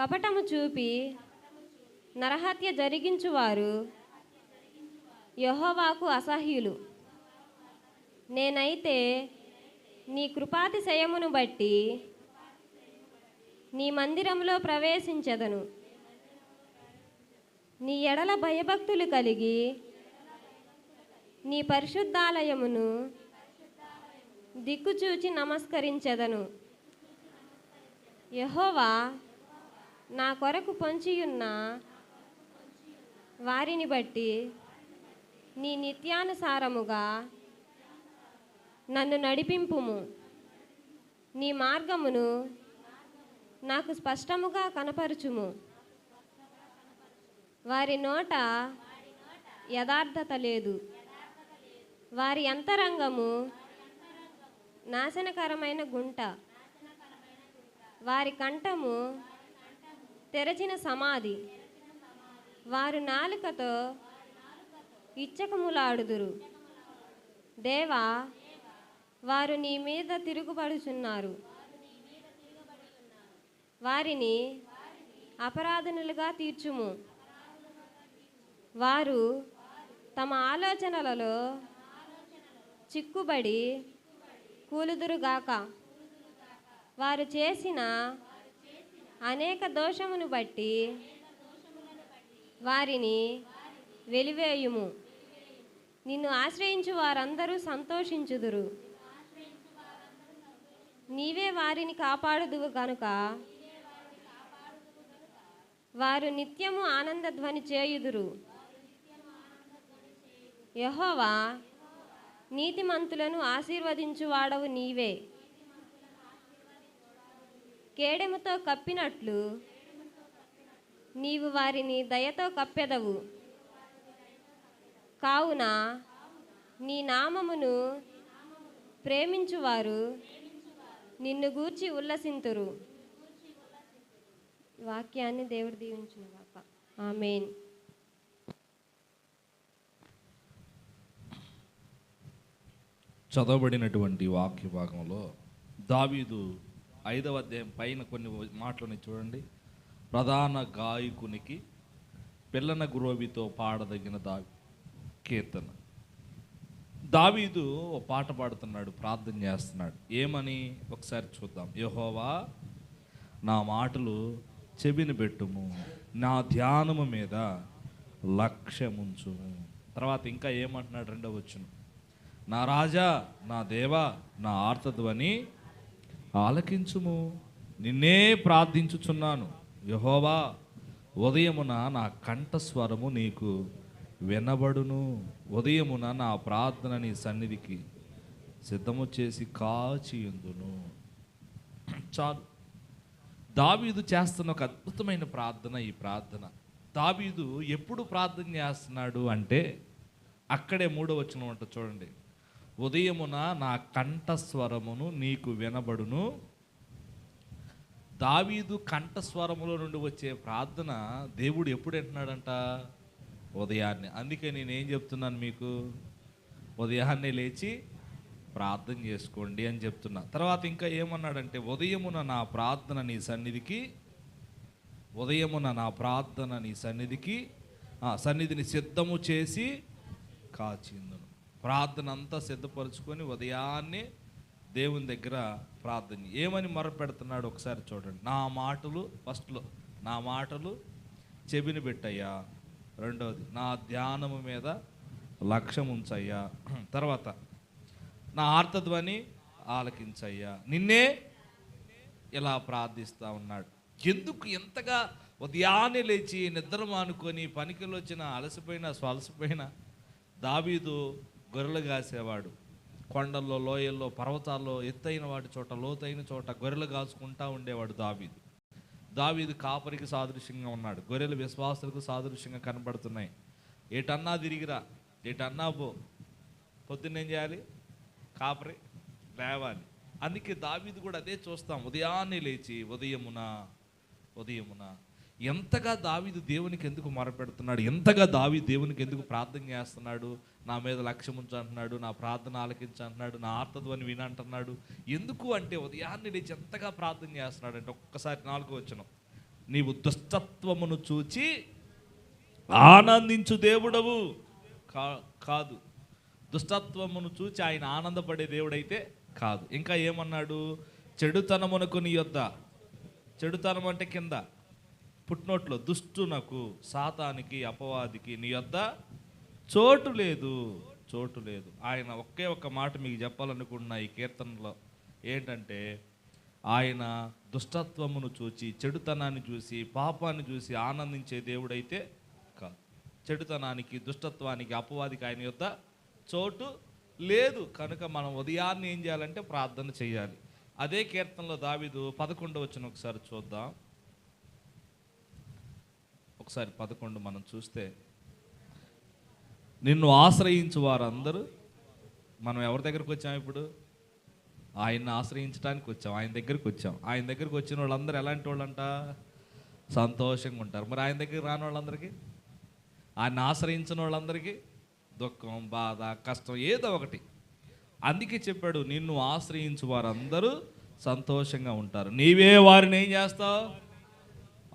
కపటము చూపి నరహత్య జరిగించువారు యహోవాకు అసహ్యులు. నేనైతే నీ కృపాతిశయమును బట్టి నీ మందిరంలో ప్రవేశించదను. నీ ఎడల భయభక్తులు కలిగి నీ పరిశుద్ధాలయమును దిక్కుచూచి నమస్కరించెదను. యహోవా నా కొరకు పొంచియున్న వారిని బట్టి నీ నిత్యానుసారముగా నన్ను నడిపింపుము. నీ మార్గమును నాకు స్పష్టముగా కనపరుచుము. వారి నోట యథార్థత లేదు. వారి అంతరంగము నాశనకరమైన గుంట. వారి కంఠము తెరచిన సమాధి. వారు నాలుకతో ఇచ్చకములాడుదురు. దేవా వారు నీ మీద తిరుగుబడుచున్నారు. వారిని అపరాధనులుగా తీర్చుము. వారు తమ ఆలోచనలలో చిక్కుబడి కూలుదురుగాక. వారు చేసిన అనేక దోషమును బట్టి వారిని వెలివేయుము. నిన్ను ఆశ్రయించు వారందరూ సంతోషించుదురు. నీవే వారిని కాపాడుదువు కనుక వారు నిత్యము ఆనందధ్వని చేయుదురు. యహోవా నీతిమంతులను ఆశీర్వదించువాడవు నీవే. కేడెముతో కప్పినట్లు నీవు వారిని దయతో కప్పెదవు. కావున నీ నామమును ప్రేమించువారు నిన్ను గూర్చి ఉల్లసింతురు. వాక్యాన్ని దేవుడు దీవించిన గాక ఆమెన్. చదవబడినటువంటి వాక్య భాగంలో దావీదు ఐదవ అధ్యాయం పైన కొన్ని మాటలని చూడండి. ప్రధాన గాయకునికి పిల్లన గురోవితో పాడదగిన దావి కీర్తన. దావీదు ఓ పాట పాడుతున్నాడు ప్రార్థన చేస్తున్నాడు. ఏమని? ఒకసారి చూద్దాం. యహోవా నా మాటలు చెవిని పెట్టుము నా ధ్యానము మీద లక్ష్యముంచుము. తర్వాత ఇంకా ఏమంటున్నాడు రెండవ వచ్చును నా రాజా నా దేవా నా ఆర్తధ్వని ఆలకించుము. నిన్నే ప్రార్థించుచున్నాను. యహోవా ఉదయమున నా కంఠస్వరము నీకు వినబడును. ఉదయమున నా ప్రార్థన నీ సన్నిధికి సిద్ధము చేసి కాచియుందును. చాలు. దావీదు చేస్తున్న ఒక అద్భుతమైన ప్రార్థన ఈ ప్రార్థన. దావీదు ఎప్పుడు ప్రార్థన చేస్తున్నాడు అంటే అక్కడే మూడో వచనం అంట చూడండి. ఉదయమున నా కంఠస్వరమును నీకు వినబడును. దావీదు కంఠస్వరములో నుండి వచ్చే ప్రార్థన దేవుడు ఎప్పుడు వింటున్నాడంట? ఉదయాన్నే. అందుకే నేనేం చెప్తున్నాను మీకు? ఉదయాన్నే లేచి ప్రార్థన చేసుకోండి అని చెప్తున్నా. తర్వాత ఇంకా ఏమన్నాడంటే ఉదయమున నా ప్రార్థన నీ సన్నిధికి ఉదయమున నా ప్రార్థన నీ సన్నిధికి సన్నిధిని సిద్ధము చేసి కాచిందును ప్రార్థన అంతా సిద్ధపరచుకొని ఉదయాన్నే దేవుని దగ్గర ప్రార్థన చేయి. ఏమని మొరపెడుతున్నాడు ఒకసారి చూడండి. నా మాటలు ఫస్ట్లో నా మాటలు చెవిని పెట్టయ్యా. రెండవది నా ధ్యానము మీద లక్ష్యం ఉంచయ్యా. తర్వాత నా ఆర్తధ్వని ఆలకించయ్యా. నిన్నే ఇలా ప్రార్థిస్తా ఉన్నాడు. ఎందుకు ఎంతగా ఉదయాన్నే లేచి నిద్ర మానుకొని పనికిలో వచ్చిన అలసిపోయిన స్వలసిపోయిన దావీదు గొర్రెలు కాసేవాడు. కొండల్లో లోయల్లో పర్వతాల్లో ఎత్తైన వాటి చోట లోతైన చోట గొర్రెలు కాసుకుంటా ఉండేవాడు దావీదు. దావీదు కాపరికి సాదృశ్యంగా ఉన్నాడు. గొర్రెలు విశ్వాసులకు సాదృశ్యంగా కనబడుతున్నాయి. ఏటన్నా తిరిగిరా ఏటన్నా పో పొద్దున్నేం చేయాలి? కాపరి లేవాలి. అందుకే దావీదు కూడా అదే చూస్తాం. ఉదయాన్నే లేచి ఉదయమున ఉదయమున ఎంతగా దావిది దేవునికి ఎందుకు మొరపెడుతున్నాడు? ఎంతగా దావి దేవునికి ఎందుకు ప్రార్థన చేస్తున్నాడు? నా మీద లక్ష్యం ఉంచంటున్నాడు నా ప్రార్థన ఆలకించంటున్నాడు నా ఆర్తధ్వని వినంటున్నాడు ఎందుకు అంటే ఉదయాన్నే లేచి ఎంతగా ప్రార్థన చేస్తున్నాడు అంటే ఒక్కసారి నాలుగు వచ్చిన నీవు దుష్టత్వమును చూచి ఆనందించు దేవుడవు. కా కాదు. దుష్టత్వమును చూచి ఆయన ఆనందపడే దేవుడైతే కాదు. ఇంకా ఏమన్నాడు? చెడుతనమునకు నీ యొద్ద. చెడుతనం అంటే కింద. పుట్టినోట్లో దుష్టునకు సాతానికి అపవాదికి నీ యొద్ద చోటు లేదు చోటు లేదు. ఆయన ఒకే ఒక్క మాట మీకు చెప్పాలనుకున్న ఈ కీర్తనలో. ఏంటంటే ఆయన దుష్టత్వమును చూసి చెడుతనాన్ని చూసి పాపాన్ని చూసి ఆనందించే దేవుడైతే కాదు. చెడుతనానికి దుష్టత్వానికి అపవాదికి ఆయన యొక్క చోటు లేదు. కనుక మనం ఉదయాన్నే ఏం చేయాలంటే ప్రార్థన చేయాలి. అదే కీర్తనలో దావిదు పదకొండు వచ్చిన ఒకసారి చూద్దాం. ఒకసారి పదకొండు మనం చూస్తే నిన్ను ఆశ్రయించు వారందరూ మనం ఎవరి దగ్గరకు వచ్చాం ఇప్పుడు? ఆయన్ని ఆశ్రయించడానికి వచ్చాం ఆయన దగ్గరికి వచ్చాం. ఆయన దగ్గరికి వచ్చిన వాళ్ళందరూ ఎలాంటి వాళ్ళంట? సంతోషంగా ఉంటారు. మరి ఆయన దగ్గరికి రాని వాళ్ళందరికీ? ఆయన ఆశ్రయించిన వాళ్ళందరికీ? దుఃఖం బాధ కష్టం ఏదో ఒకటి. అందుకే చెప్పాడు నిన్ను ఆశ్రయించు వారందరూ సంతోషంగా ఉంటారు. నీవే వారిని ఏం చేస్తావు?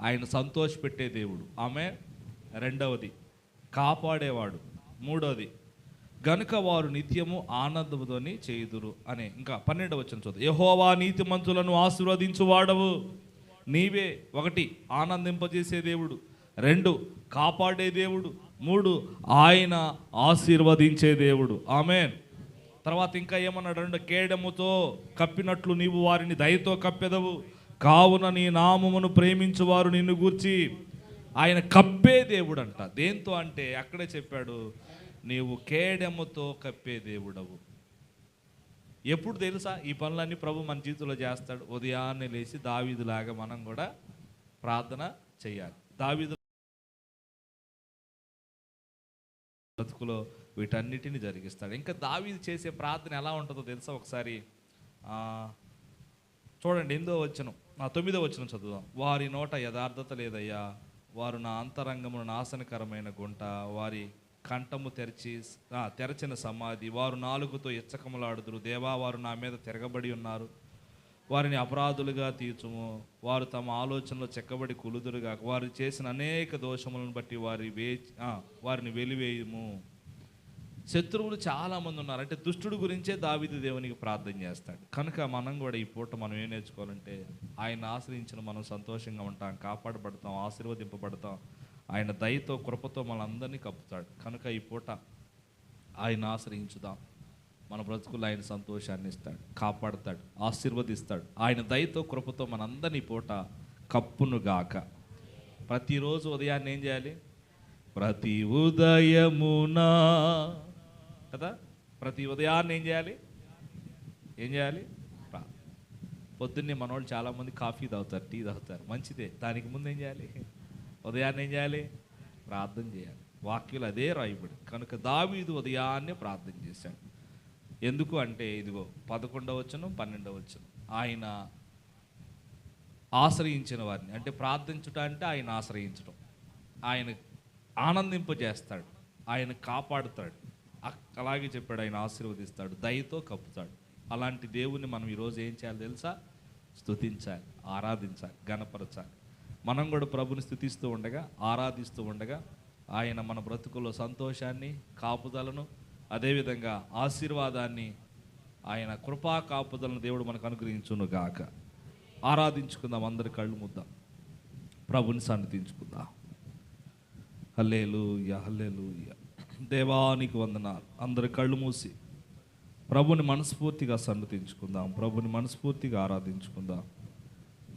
ఆయన సంతోషపెట్టే దేవుడు. ఆమె రెండవది కాపాడేవాడు. మూడవది గనుక వారు నిత్యము ఆనందముతోని చేయుదురు అనే ఇంకా పన్నెండవ వచ్చిన చూద్దాం. యహోవా నీతి మంతులను ఆశీర్వదించు వాడవు. నీవే ఒకటి ఆనందింపజేసే దేవుడు. రెండు కాపాడే దేవుడు. మూడు ఆయన ఆశీర్వదించే దేవుడు. ఆమెన్. తర్వాత ఇంకా ఏమన్నాడు? రెండు కేడముతో కప్పినట్లు నీవు వారిని దయతో కప్పెదవు. కావున నీ నామమును ప్రేమించువారు నిన్ను గూర్చి ఆయన కప్పే దేవుడు అంట దేంతో అంటే అక్కడే చెప్పాడు నీవు కేడెముతో కప్పే దేవుడవు. ఎప్పుడు తెలుసా? ఈ పనులన్నీ ప్రభు మన జీవితంలో చేస్తాడు. ఉదయాన్నే లేచి దావీదులాగా మనం కూడా ప్రార్థన చేయాలి. దావీదు బ్రతుకులో వీటన్నిటిని జరిగిస్తాడు. ఇంకా దావీదు చేసే ప్రార్థన ఎలా ఉంటుందో తెలుసా ఒకసారి? చూడండి ఎందో వచ్చను తొమ్మిదో వచ్చిన చదువుదాం. వారి నోట యథార్థత లేదయ్యా. వారు నా అంతరంగమున నాశనకరమైన గుంట. వారి కంఠము తెరిచి తెరచిన సమాధి. వారు నాలుగుతో ఇచ్చకములాడుదురు దేవా వారు నా మీద తిరగబడి ఉన్నారు. వారిని అపరాధులుగా తీర్చుము. వారు తమ ఆలోచనలో చెక్కబడి కులుదురుగా వారు చేసిన అనేక దోషములను బట్టి వారి వే వారిని వెలివేయము. శత్రువులు చాలా మంది ఉన్నారు. అంటే దుష్టుడు గురించే దావిది దేవునికి ప్రార్థన చేస్తాడు. కనుక మనం కూడా ఈ పూట మనం ఏం నేర్చుకోవాలంటే ఆయన ఆశ్రయించిన మనం సంతోషంగా ఉంటాం కాపాడబడతాం ఆశీర్వదింపబడతాం. ఆయన దయతో కృపతో మనందరినీ కప్పుతాడు. కనుక ఈ పూట ఆయన ఆశ్రయించుదాం. మన బ్రతుకులు ఆయన సంతోషాన్ని ఇస్తాడు కాపాడతాడు ఆశీర్వదిస్తాడు. ఆయన దయతో కృపతో మనందరినీ పూట కప్పును గాక. ప్రతిరోజు ఉదయాన్నే ఏం చేయాలి? ప్రతి ఉదయమునా కదా? ప్రతి ఉదయాన్నే ఏం చేయాలి? ఏం చేయాలి? పొద్దున్నే మనోళ్ళు చాలామంది కాఫీ తాగుతారు టీ తాగుతారు. మంచిదే. దానికి ముందు ఏం చేయాలి? ఉదయాన్నే ఏం చేయాలి? ప్రార్థన చేయాలి. వాక్యులు అదే రాయబడి కనుక దావీదు ఉదయాన్నే ప్రార్థన చేశాడు. ఎందుకు అంటే ఇదిగో పదకొండవ వచ్చను పన్నెండవ వచ్చను ఆయన ఆశ్రయించిన వారిని అంటే ప్రార్థించుట అంటే ఆయన ఆశ్రయించడం ఆయన ఆనందింపజేస్తాడు. ఆయన కాపాడుతాడు. అలాగే చెప్పాడు ఆయన ఆశీర్వదిస్తాడు దయతో కప్పుతాడు. అలాంటి దేవుని మనం ఈరోజు ఏం చేయాలి తెలుసా? స్తుతించాలి ఆరాధించాలి గణపరచాలి. మనం కూడా ప్రభుని స్థుతిస్తూ ఉండగా ఆరాధిస్తూ ఉండగా ఆయన మన బ్రతుకుల్లో సంతోషాన్ని కాపుదలను అదేవిధంగా ఆశీర్వాదాన్ని ఆయన కృపా కాపుదలను దేవుడు మనకు అనుగ్రహించును గాక ఆరాధించుకుందాం అందరి కళ్ళు ముద్దాం. ప్రభుని సన్నిధించుకుందాం. హల్లేలూయ యా దేవానికి వందనాలు. అందరి కళ్ళు మూసి. ప్రభుని మనస్ఫూర్తిగా సన్నతించుకుందాం ప్రభుని మనస్ఫూర్తిగా ఆరాధించుకుందాం.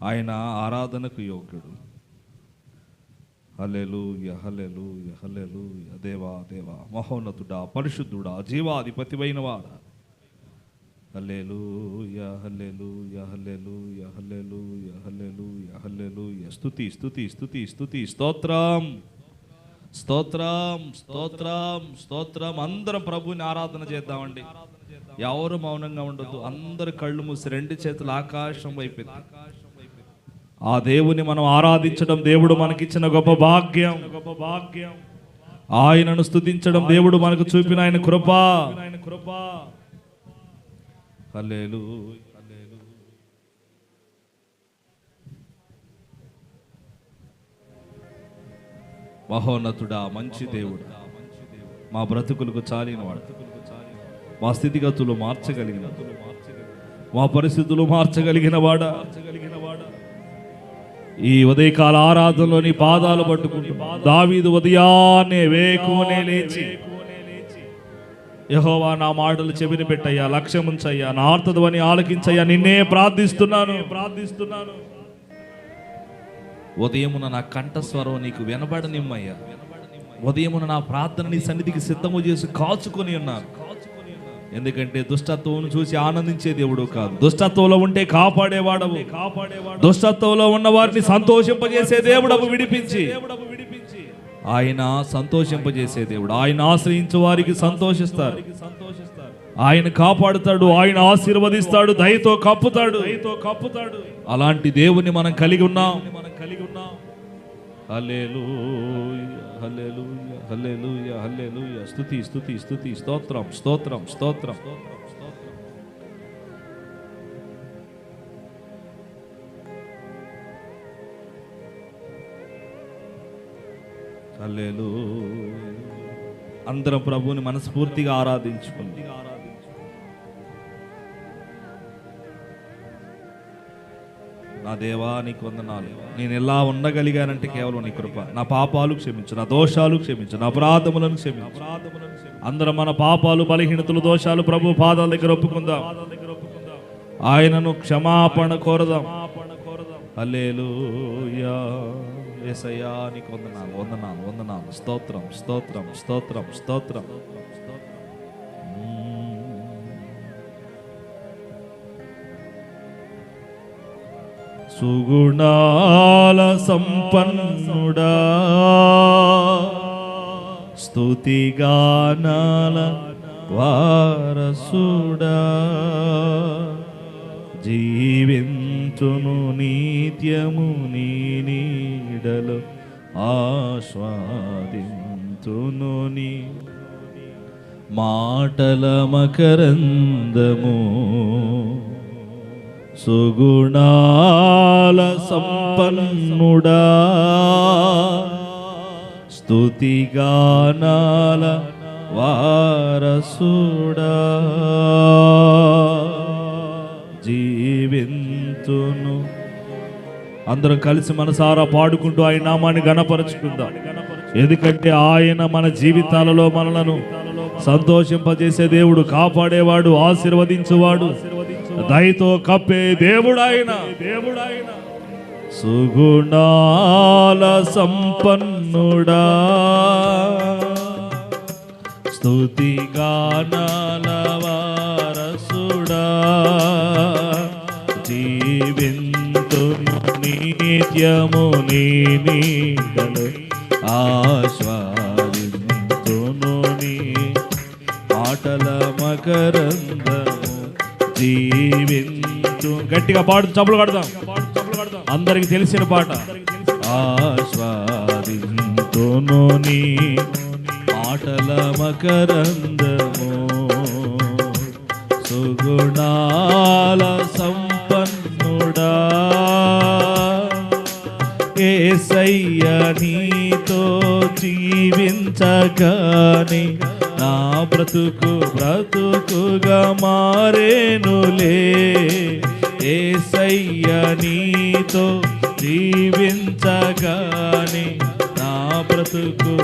ఆయన ఆరాధనకు యోగ్యుడు. హలేలు యహలేలు యహలేలు దేవా దేవా మహోన్నతుడా పరిశుద్ధుడా జీవాధిపతివైన వాడా హలేలు యహలేలు యహలేలు హల్లెలూయ యహలేలు హల్లెలూయ. స్తుతి స్తుతి స్తుతి స్తుతి. స్తోత్రం. స్తోత్రం స్తోత్రం స్తోత్రం. అందరం ప్రభుని ఆరాధన చేద్దామండి. ఎవరు మౌనంగా ఉండొద్దు. అందరు కళ్ళు మూసి రెండు చేతులు ఆకాశం వైపు ఆ దేవుని మనం ఆరాధించడం దేవుడు మనకిచ్చిన గొప్ప భాగ్యం. గొప్ప భాగ్యం ఆయనను స్తుతించడం దేవుడు మనకు చూపిన ఆయన కృప. ఆయన కృప. మహోన్నతుడా మంచి దేవుడు. మా బ్రతుకులకు చాలినవాడు. మా స్థితిగతులు మార్చగలిగిన. మా పరిస్థితులు మార్చగలిగిన వాడా. ఈ ఉదయకాల ఆరాధనలోని పాదాలు పట్టుకుంటూ దావీదు ఉదయాన్నే వేకునే లేచి యహోవా నా మాటలు చెవిన పెట్టయ్యా లక్ష్యముంచయ్యా నా ఆర్తధ్వని ఆలకించయ్యా నిన్నే ప్రార్థిస్తున్నాను ప్రార్థిస్తున్నాను. ఉదయమున నా కంఠస్వరం నీకు వినబడనిమ్మయ్యా. ఉదయమున నా ప్రార్థన నీ సన్నిధికి సిద్ధము చేసి కాచుకొని ఉన్నాను. ఎందుకంటే దుష్టత్వం చూసి ఆనందించే దేవుడు కాదు. దుష్టత్వంలో ఉంటే కాపాడేవాడవు. కాపాడేవాడు దుష్టత్వంలో ఉన్న వారిని సంతోషింపజేసే దేవుడవు విడిపించి. ఆయన సంతోషింపజేసే దేవుడు. ఆయన ఆశ్రయించే వారికి సంతోషిస్తారు. ఆయన కాపాడుతాడు ఆయన ఆశీర్వదిస్తాడు దయతో కప్పుతాడు. దయతో కప్పుతాడు అలాంటి దేవుని మనం కలిగి ఉన్నాం మనం కలిగి ఉన్నాం. హల్లెలూయా హల్లెలూయా హల్లెలూయా హల్లెలూయా. స్తుతి స్తుతి స్తుతి. స్తోత్రం స్తోత్రం స్తోత్రం. హల్లెలూయా. అందరం ప్రభువుని మనస్ఫూర్తిగా ఆరాధించుకుంది. దేవా నీకు వందనాలు. నేను ఎలా ఉండగలిగానంటే కేవలం నీ కృప. నా పాపాలు క్షమించు నా దోషాలు క్షమించు నా అపరాధములను క్షమించు. అందరం మన పాపాలు బలహీనతలు దోషాలు ప్రభు పాదాల దగ్గర ఒప్పుకుందాం. ఆయనను క్షమాపణ కోరదాం. హల్లెలూయా. యేసయ్యా నీకు వందనాలు వందనాలు వందనాలు. స్తోత్రం స్తోత్రం స్తోత్రం స్తోత్రం. సుగుణాల సంపన్నుడా. స్తుతిగానాల వారసుడా. జీవించును నిత్యము నీ నీడలు ఆస్వాదింతును నీ మాటల మకరందము. సుగుణాల సంపన్నుడా. స్తుతిగానాల వారసుడా. జీవింతును. అందరం కలిసి మనసారా పాడుకుంటూ ఆయన నామాన్ని గణపరచుకుందాం ఎందుకంటే ఆయన మన జీవితాలలో మనలను సంతోషింపజేసే దేవుడు కాపాడేవాడు ఆశీర్వదించువాడు. దయతో కప్పే దేవుడు ఆయన సుగుణాల సంపన్నుడా. స్తుతి గానాల వారసుడా. జీవింతును నిత్యము నీ నీడలు ఆస్వాదింతును నీ మాటల మకరందము జీవింతు. గట్టిగా పాడు చప్పులు కడదాం. అందరికి తెలిసిన పాట. ఆస్వాదింతును నీ మాటల మకరందము. సుగుణాల సంపన్నుడా. ఏసయ్య నీతో జీవించగాని నా బ్రతుకు బ్రతుకుగా మారేనులే. ఏసయ్య నీతో జీవించగాని నా బ్రతుకు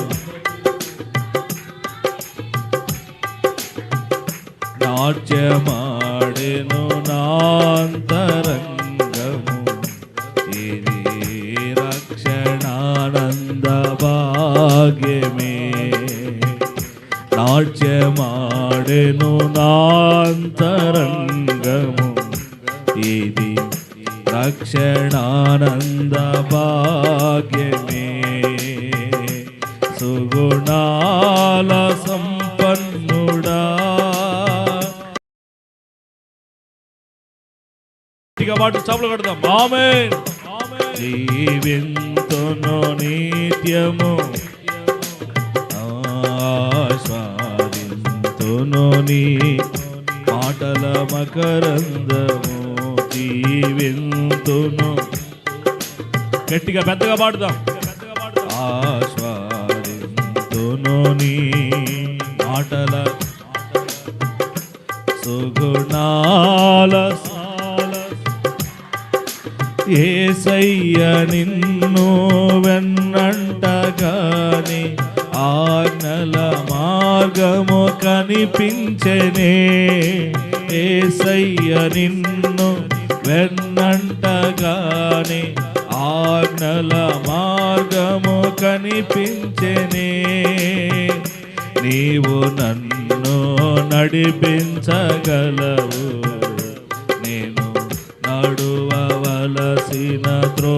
నాట్యమాడెను నాంతరంగము భాగ్యమే నాట్యమాడెను నాంతరంగము ఇది రక్షణానంద భాగ్యమే సుగుణాల సంపన్నుడా పాటు చపలు కడదాం ఆమేన్ జీవింతును నిత్యము నీ మాటల మకరందము జీవింతును. గట్టిగా పెద్దగా పాడుదాం. ఆస్వాదింతును నీ మాటల సుగుణాల సాల ఏసయ్య నిన్ను వెన్నంటగానే ఆజ్ఞల మార్గము కనిపించనే. ఏసయ్య నిన్ను వెన్నంటగానే ఆజ్ఞల మార్గము కనిపించనే. నీవు నన్ను నడిపించగలవు. నేను నడువవలసిన త్రో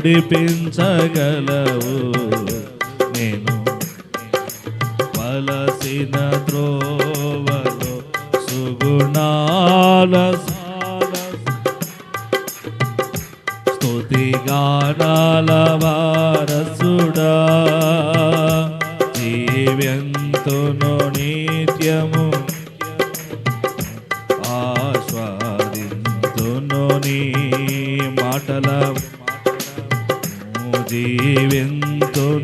నడిపించగలవు.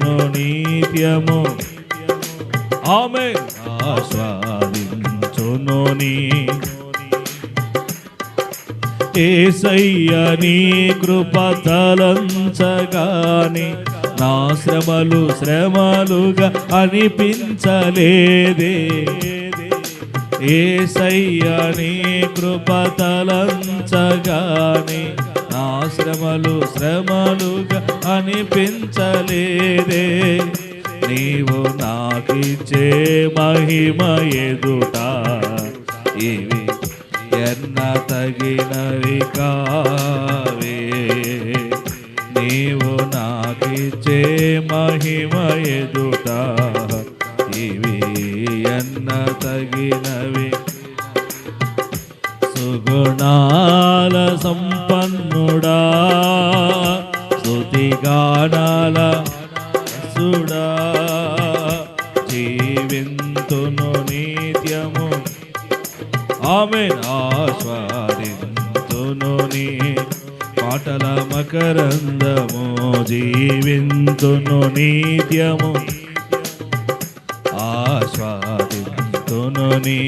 జీవింతును నిత్యము. ఆమె ఆస్వాదించును నీ. ఏసయ్య నీ కృప తలంచగాని నా శ్రమలు శ్రమలుగా అనిపించలేదే. ఏసయ్య నీ కృప తలంచగాని నా శ్రమలు శ్రమలుగా అనిపించలేదే. నీవు నాకిచ్చే మహిమ ఎదుట ఇవి ఎన్న తగినవి కావే. నీవు నాకిచ్చే మహిమ ఎదుట ఇవి ఎన్న తగినవి. సుగుణాల సం స్తుతిగానాల సుడా జీవింతును నిత్యము. ఆమె ఆస్వాదింతును నీ మాటల మకరందము. జీవింతును నిత్యము. ఆస్వాదింతును నీ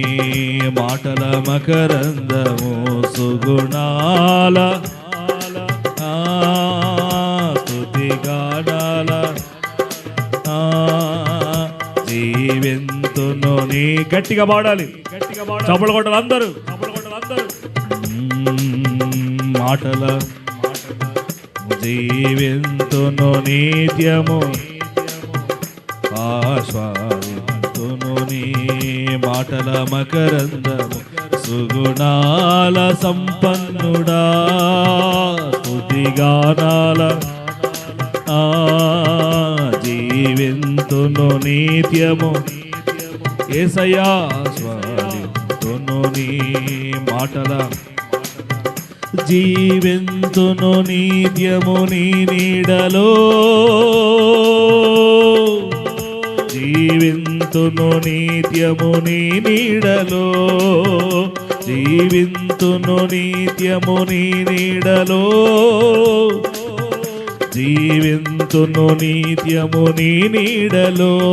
మాటల మకరందము. సుగుణాల గట్టిగా పాడాలి. గట్టిగా చప్పలు కొట్టాలి అందరూ. చప్పలు కొట్టాలి అందరూ మాటల జీవింతును నిత్యము. ఆస్వాదింతును నీ మాటల మకరందము. సుగుణాల సంపన్నుడా స్థుతిగానాల ఆ జీవింతును నిత్యము. ఏసయ్యా స్వాదింతును నీ మాటల. జీవింతును నిత్యము నీ నీడలో. జీవింతును నిత్యము నీ నీడలో. జీవింతును నిత్యము నీ నీడలో. జీవింతును నిత్యము నీ నీడలో.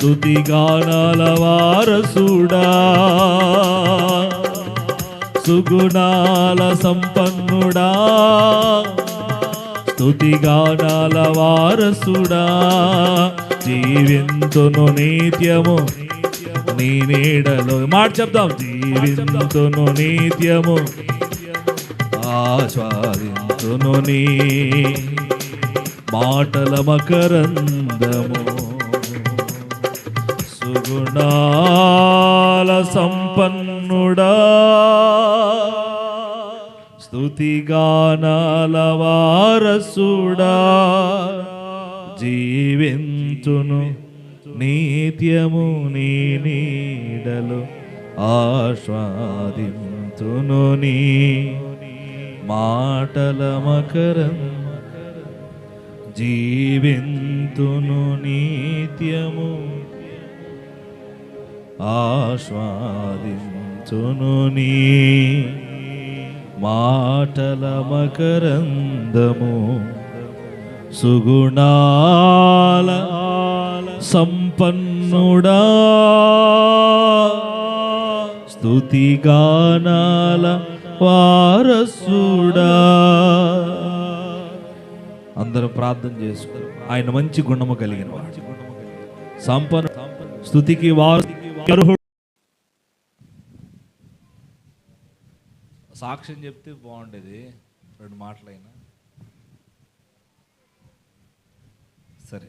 స్తుతిగానాల వారసుడా. సుగుణాల సంపన్నుడా. స్తుతిగానాల వారసుడా. జీవింతును నిత్యము నీ నీడలో. మాట చెప్దాం. జీవింతును నిత్యము ఆస్వాదింతును నీ మాటల మకరందము. సద్గుణాల సంపన్నుడా. స్తుతిగానాల వారసుడా. జీవింతును నిత్యము నీ నీడలు ఆస్వాదింతును నీ మాటల మకరం. జీవింతును నిత్యము ఆస్వాదించును నీ మాటల మకరందము. సుగుణాల సంపన్నుడా. స్తుతిగానాల వారసుడా. అందరూ ప్రార్థన చేసుకున్నారు ఆయన మంచి గుణము కలిగిన వాడు. సంపన్న స్థుతికి వారు సాక్ష్యం చెప్తే బాగుండేది. రెండు మాటలైనా. సరే.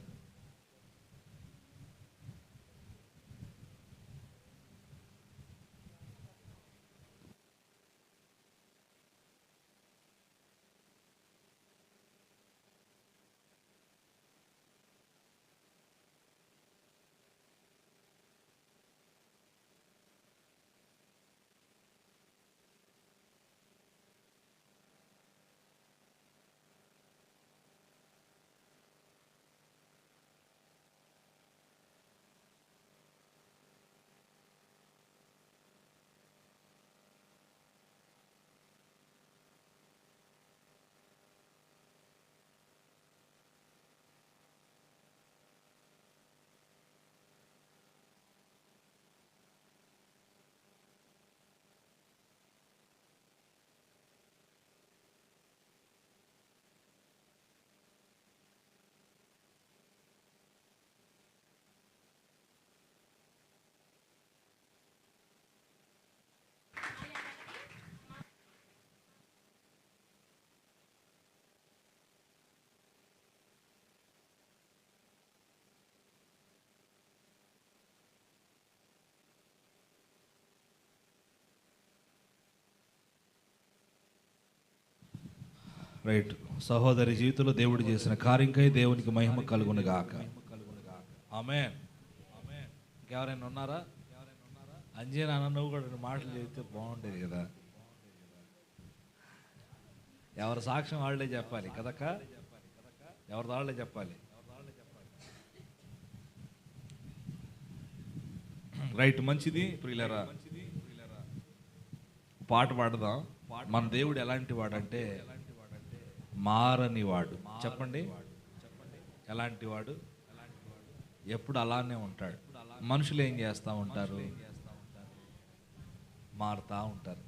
రైట్ సహోదరి జీవితంలో దేవుడు చేసిన కార్యంకై దేవునికి మహిమ కలుగును గాక ఆమె ఎవరైనా ఉన్నారా? అంజనా అన్న నువ్వు కూడా మాటలు చెబితే బాగుండేది కదా. ఎవరి సాక్ష్యం వాళ్ళే చెప్పాలి కదక్క ఎవరి వాళ్ళే చెప్పాలి? రైట్ మంచిది ప్రియులరా. పాట పాడదాం. మన దేవుడు ఎలాంటి వాడంటే మారని వాడు చెప్పండి. ఎలాంటి వాడు ఎప్పుడు అలానే ఉంటాడు. మనుషులు ఏం చేస్తూ ఉంటారు? మారుతా ఉంటారు.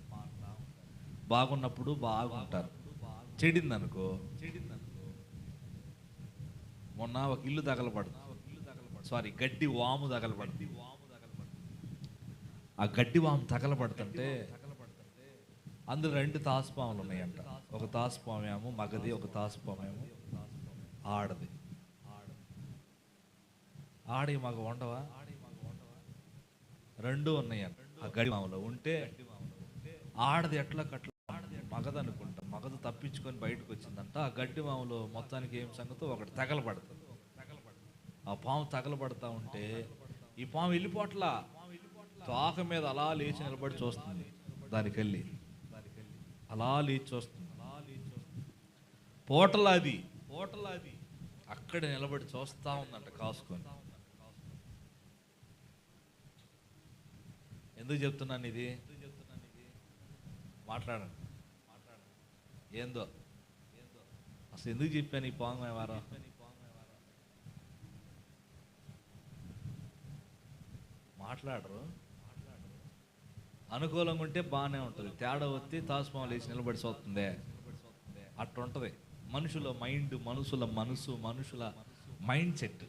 బాగున్నప్పుడు బాగుంటారు. చెడిందనుకో మొన్న ఒక ఇల్లు తగలబడుతుంది. సారీ గడ్డి వాము తగలబడుతుంది. ఆ గడ్డి వాము తగలబడుతుంటే అందులో రెండు తాసుపాములు ఉన్నాయంట. ఒక తాసుపాము ఏమో మగది ఒక తాసుపాము ఏమో ఆడది. ఆడి మగ ఉండవా? రెండు ఉన్నాయి? ఆ గడ్డి మామలో ఉంటే ఆడది ఎట్లా కట్ల మగది అనుకుంటా మగదు తప్పించుకొని బయటకు వచ్చిందంట. ఆ గడ్డి మామలో మొత్తానికి ఏం సంగతో ఒకటి తగలబడుతుంది. ఆ పాము తగలబడతా ఉంటే ఈ పాము వెళ్ళిపోట్లా. తోక మీద అలా లేచి నిలబడి చూస్తుంది. దానికి వెళ్ళి అలా లేచి చూస్తుంది. పోటలాది పోటలాది. అక్కడ నిలబడి చూస్తా ఉందంట కాసుకొని. ఎందుకు చెప్తున్నాను ఇది మాట్లాడండి. ఏందో? అసలు ఎందుకు చెప్పాను ఈ పాంగ వారం మాట్లాడరు. అనుకూలంగా ఉంటే బాగానే ఉంటుంది. తేడా వస్తే తాసుమాలు వేసి నిలబడి చూస్తుంది. అట్టు ఉంటుంది మనుషుల మైండ్ మనుషుల మనసు మనుషుల మైండ్ సెట్.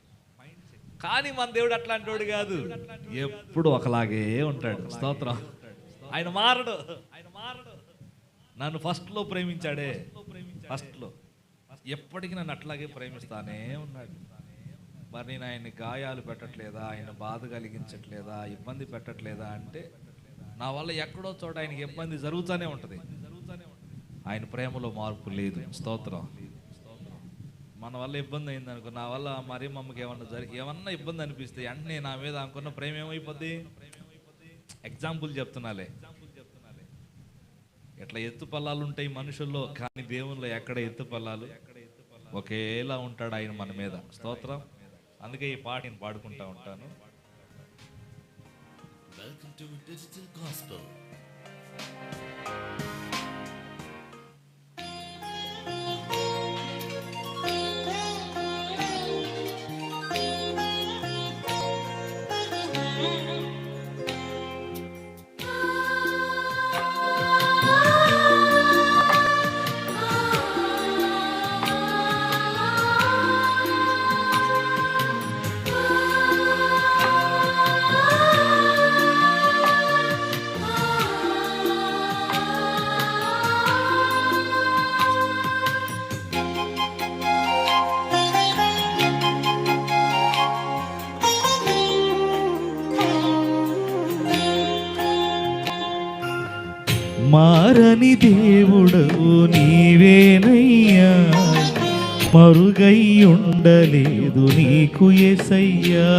కానీ మన దేవుడు అట్లాంటి వాడు కాదు. ఎప్పుడు ఒకలాగే ఉంటాడు. స్తోత్రం. ఆయన మారడు. ఆయన మారడు నన్ను ఫస్ట్లో ప్రేమించాడే. ఫస్ట్లో. ఎప్పటికీ నన్ను అట్లాగే ప్రేమిస్తానే ఉన్నాడు. మరి నేను ఆయన గాయాలు పెట్టట్లేదా? ఆయన బాధ కలిగించట్లేదా? ఇబ్బంది పెట్టట్లేదా? అంటే నా వల్ల ఎక్కడో చోట ఆయనకి ఇబ్బంది జరుగుతూనే ఉంటుంది. ఆయన ప్రేమలో మార్పు లేదు. స్తోత్రం. మన వల్ల ఇబ్బంది అయింది అనుకో నా వల్ల మరి మమ్మకి ఏమన్నా జరిగి ఏమన్నా ఇబ్బంది అనిపిస్తే వెంటనే నా మీద అనుకున్న ప్రేమ ఏమైపోద్ది? ఎగ్జాంపుల్ చెప్తున్నాలే. ఎట్లా ఎత్తు పల్లాలు ఉంటాయి మనుషుల్లో కానీ దేవుల్లో ఎక్కడ ఎత్తు పల్లాలు? ఒకేలా ఉంటాడు ఆయన మన మీద. స్తోత్రం. అందుకే ఈ పాట నేను పాడుకుంటా ఉంటాను. Welcome to Digital Gospel. మరుగై నీకు ఎసయ్యా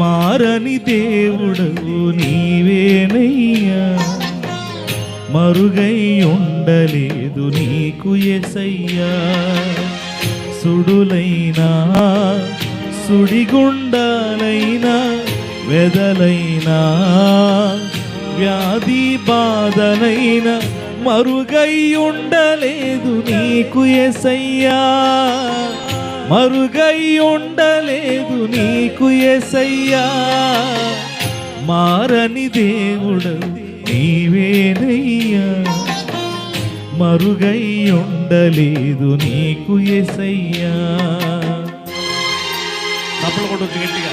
మారని దేవుడవు నీవేనయ్యా. మరుగై నీకు ఎసయ్యా సుడులైనా సుడిగుండాలైనా వెదలైనా వ్యాధి బాధలైనా మరుగై ఉండలేదు నీకు ఎసయ్యా మరుగై ఉండలేదు నీకు ఎసయ్యా మారని దేవుడు నీవేనయ్యా. మరుగై ఉండలేదు నీకు ఎసయ్యా తప్పలు కొట్టొచ్చు గట్టిగా.